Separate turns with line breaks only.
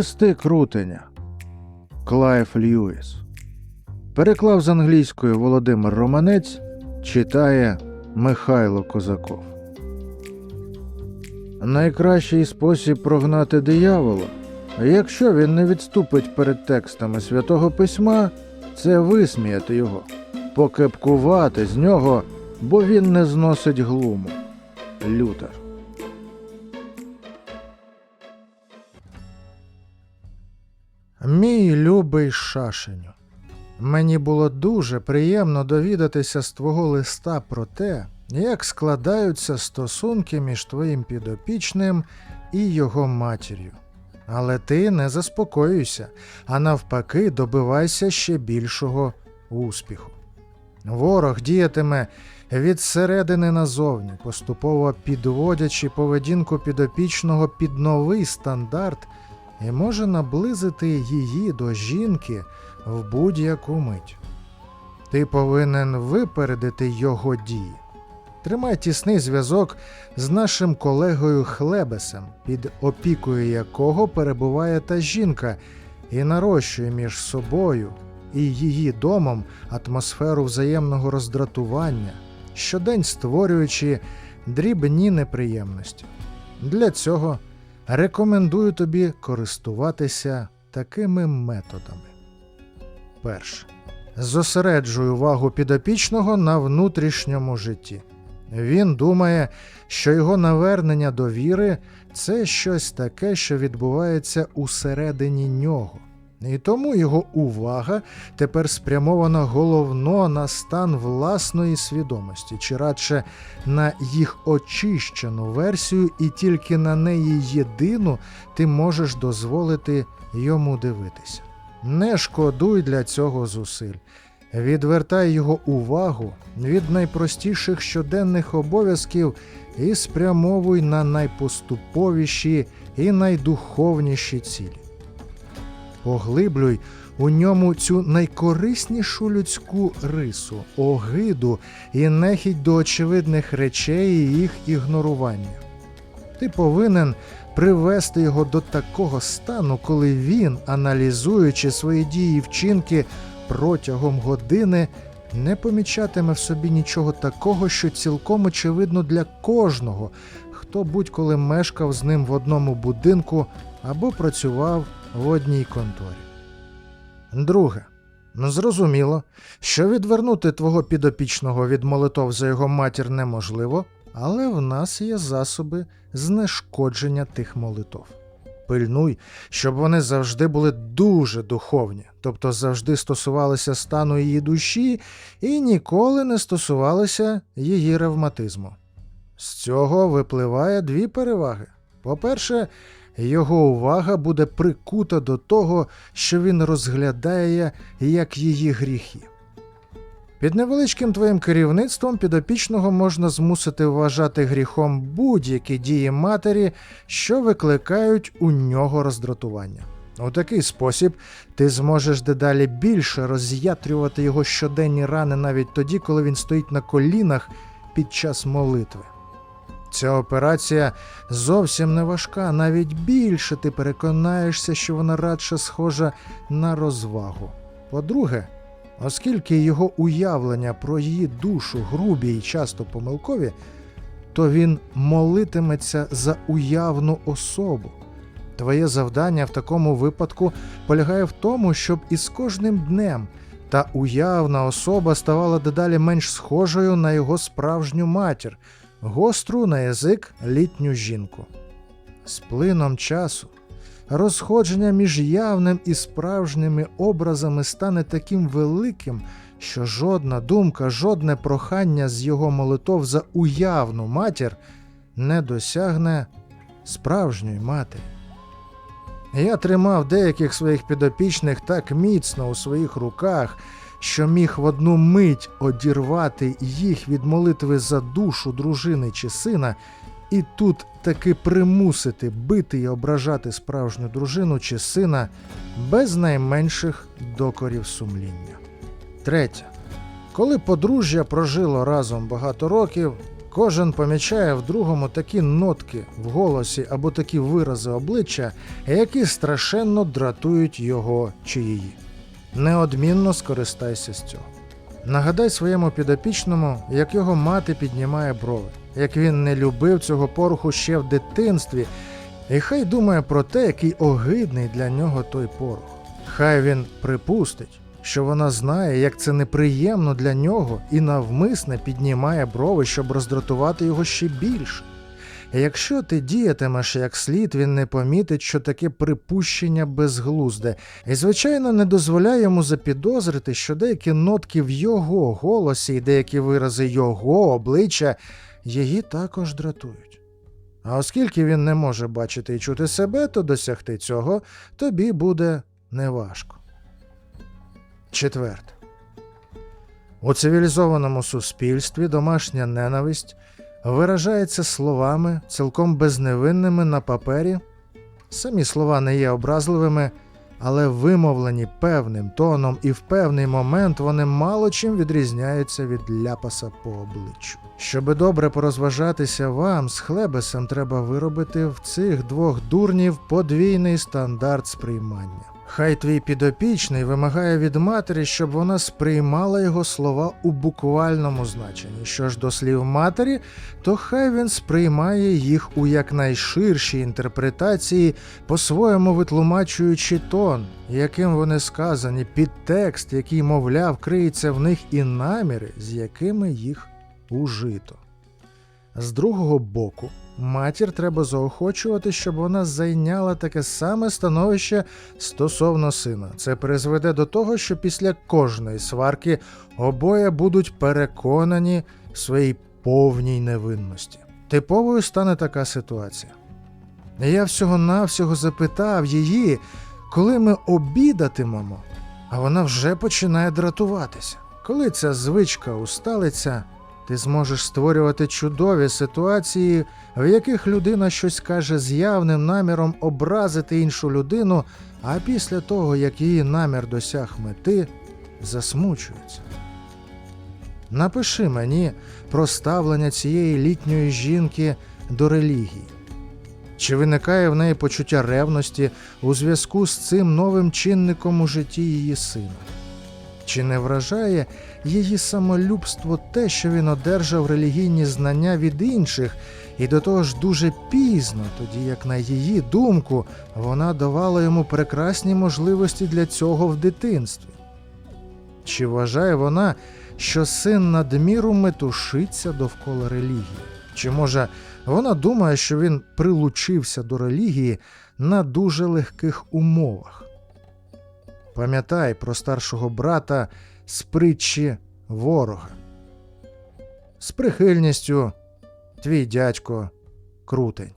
Листи крутення. Клайв Льюіс. Переклав з англійської Володимир Романець. Читає Михайло Козаков. Найкращий спосіб прогнати диявола, якщо він не відступить перед текстами святого письма, це висміяти його, покепкувати з нього, бо він не зносить глуму. Лютер. Мій любий шашеню. Мені було дуже приємно довідатися з твого листа про те, як складаються стосунки між твоїм підопічним і його матір'ю. Але ти не заспокоюйся, а навпаки, добивайся ще більшого успіху. Ворог діятиме від середини назовні, поступово підводячи поведінку підопічного під новий стандарт і може наблизити її до жінки в будь-яку мить. Ти повинен випередити його дії. Тримай тісний зв'язок з нашим колегою Хлебесем, під опікою якого перебуває та жінка, і нарощує між собою і її домом атмосферу взаємного роздратування, щодень створюючи дрібні неприємності. Для цього рекомендую тобі користуватися такими методами. Перше. Зосереджуй увагу підопічного на внутрішньому житті. Він думає, що його навернення до віри це щось таке, що відбувається усередині нього. І тому його увага тепер спрямована головно на стан власної свідомості, чи радше на їх очищену версію, і тільки на неї єдину ти можеш дозволити йому дивитися. Не шкодуй для цього зусиль. Відвертай його увагу від найпростіших щоденних обов'язків і спрямовуй на найпоступовіші і найдуховніші цілі. Поглиблюй у ньому цю найкориснішу людську рису, огиду і нехідь до очевидних речей і їх ігнорування. Ти повинен привести його до такого стану, коли він, аналізуючи свої дії і вчинки протягом години, не помічатиме в собі нічого такого, що цілком очевидно для кожного, хто будь-коли мешкав з ним в одному будинку або працював в одній конторі. Друге. Зрозуміло, що відвернути твого підопічного від молитов за його матір неможливо, але в нас є засоби знешкодження тих молитов. Пильнуй, щоб вони завжди були дуже духовні, тобто завжди стосувалися стану її душі і ніколи не стосувалися її ревматизму. З цього випливає дві переваги. По-перше, його увага буде прикута до того, що він розглядає як її гріхи. Під невеличким твоїм керівництвом підопічного можна змусити вважати гріхом будь-які дії матері, що викликають у нього роздратування. У такий спосіб ти зможеш дедалі більше роз'ятрювати його щоденні рани навіть тоді, коли він стоїть на колінах під час молитви. Ця операція зовсім не важка, навіть більше ти переконаєшся, що вона радше схожа на розвагу. По-друге, оскільки його уявлення про її душу грубі і часто помилкові, то він молитиметься за уявну особу. Твоє завдання в такому випадку полягає в тому, щоб із кожним днем та уявна особа ставала дедалі менш схожою на його справжню матір, гостру на язик літню жінку. З плином часу розходження між явним і справжніми образами стане таким великим, що жодна думка, жодне прохання з його молитов за уявну матір не досягне справжньої матері. Я тримав деяких своїх підопічних так міцно у своїх руках, що міг в одну мить одірвати їх від молитви за душу дружини чи сина, і тут таки примусити бити і ображати справжню дружину чи сина без найменших докорів сумління. Третє. Коли подружжя прожило разом багато років, Кожен помічає в другому такі нотки в голосі або такі вирази обличчя, які страшенно дратують його чи її. Неодмінно скористайся з цього. Нагадай своєму підопічному, як його мати піднімає брови, як він не любив цього пороху ще в дитинстві, і хай думає про те, який огидний для нього той порох. Хай він припустить, що вона знає, як це неприємно для нього, і навмисне піднімає брови, щоб роздратувати його ще більше. Якщо ти діятимеш як слід, він не помітить, що таке припущення безглузде, і, звичайно, не дозволяє йому запідозрити, що деякі нотки в його голосі і деякі вирази його обличчя її також дратують. А оскільки він не може бачити і чути себе, то досягти цього тобі буде неважко. Четверте. У цивілізованому суспільстві домашня ненависть виражається словами, цілком безневинними на папері. Самі слова не є образливими, але вимовлені певним тоном і в певний момент вони мало чим відрізняються від ляпаса по обличчю. Щоби добре порозважатися вам, з хлебесем треба виробити в цих двох дурнів подвійний стандарт сприймання. Хай твій підопічний вимагає від матері, щоб вона сприймала його слова у буквальному значенні. Що ж до слів матері, то хай він сприймає їх у якнайширшій інтерпретації, по-своєму витлумачуючи тон, яким вони сказані, підтекст, який, мовляв, криється в них і наміри, з якими їх ужито. З другого боку, матір треба заохочувати, щоб вона зайняла таке саме становище стосовно сина. Це призведе до того, що після кожної сварки обоє будуть переконані в своїй повній невинності. Типовою стане така ситуація. Я всього-навсього запитав її, коли ми обідатимемо, а вона вже починає дратуватися. Коли ця звичка усталиться, ти зможеш створювати чудові ситуації, в яких людина щось каже з явним наміром образити іншу людину, а після того, як її намір досяг мети, засмучується. Напиши мені про ставлення цієї літньої жінки до релігії. Чи виникає в неї почуття ревності у зв'язку з цим новим чинником у житті її сина? Чи не вражає її самолюбство те, що він одержав релігійні знання від інших, і до того ж дуже пізно, тоді як, на її думку, вона давала йому прекрасні можливості для цього в дитинстві? Чи вважає вона, що син надміру метушиться довкола релігії? Чи може вона думає, що він прилучився до релігії на дуже легких умовах? Пам'ятай про старшого брата з притчі ворога. З прихильністю твій дядько крутень.